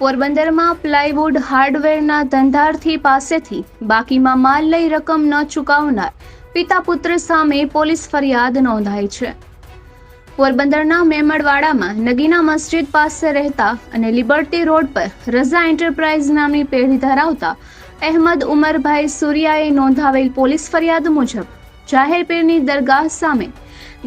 પોરબંદરમાં પ્લાયવુડ હાર્ડવેરના ધંધાર્થી પાસેથી બાકીમાં માલ લઈ રકમ ન ચૂકવનાર પિતા પુત્ર સામે પોલીસ ફરિયાદ નોંધાઈ છે. પોરબંદરના મેમડવાડામાં નગીના મસ્જિદ પાસે રહેતા અને લિબર્ટી રોડ પર રઝા એન્ટરપ્રાઇઝ નામની પેઢી ધરાવતા અહેમદ ઉમરભાઈ સૂર્યાએ નોંધાવેલ પોલીસ ફરિયાદ મુજબ જાહેર પીરની દરગાહ સામે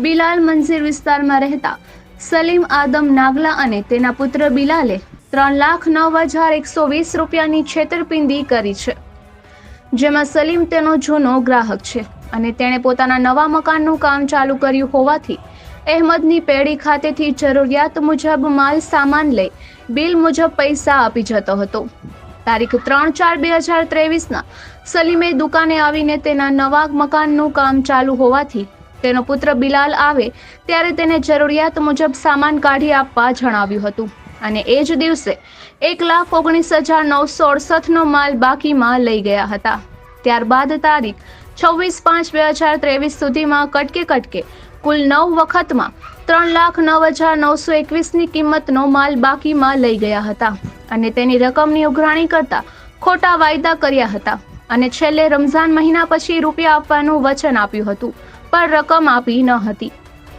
બિલાલ મંઝિર વિસ્તારમાં રહેતા સલીમ આદમ નાગલા અને તેના પુત્ર બિલાલે ત્રણ લાખ નવ હજાર એકસો વીસ રૂપિયાની છેતરપિંડી કરી છે. જેમાં સલીમ તેનો જૂનો ગ્રાહક છે અને તેણે પોતાના નવા મકાનનું કામ ચાલુ કર્યું હોવાથી અહેમદની પેઢી ખાતેથી જરૂરિયાત મુજબ માલ સામાન લઈ બિલ મુજબ પૈસા આપી જતો હતો. તારીખ ત્રણ ચાર બે હજાર ત્રેવીસના સલીમે દુકાને આવીને તેના નવા મકાનનું કામ ચાલુ હોવાથી તેનો પુત્ર બિલાલ આવે ત્યારે તેને જરૂરિયાત મુજબ સામાન કાઢી આપવા જણાવ્યું હતું. અને એ જ દિવસે એક લાખ ઓગણીસ હજાર નવસો અડસઠનો માલ બાકીમાં લઈ ગયા હતા. ત્યારબાદ તારીખ છવ્વીસ પાંચ બે હજાર ત્રેવીસ સુધીમાં કટકે કટકે કુલ નવ વખતમાં ત્રણ લાખ નવ હજાર નવસો એકવીસની કિંમતનો માલ બાકીમાં લઈ ગયા હતા અને તેની રકમની ઉઘરાણી કરતા ખોટા વાયદા કર્યા હતા અને છેલ્લે રમઝાન મહિના પછી રૂપિયા આપવાનું વચન આપ્યું હતું, પણ રકમ આપી ન હતી.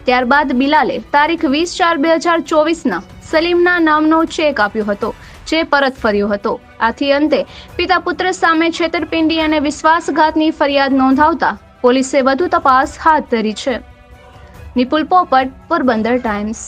ત્યારબાદ બિલાલે તારીખ વીસ ચાર બે હજાર ચોવીસના સલીમના નામનો ચેક આપ્યો હતો, જે પરત ફર્યો હતો. આથી અંતે પિતા પુત્ર સામે છેતરપિંડી અને વિશ્વાસઘાતની ફરિયાદ નોંધાવતા પોલીસે વધુ તપાસ હાથ ધરી છે. નિપુલ પોપટ, પોરબંદર ટાઈમ્સ.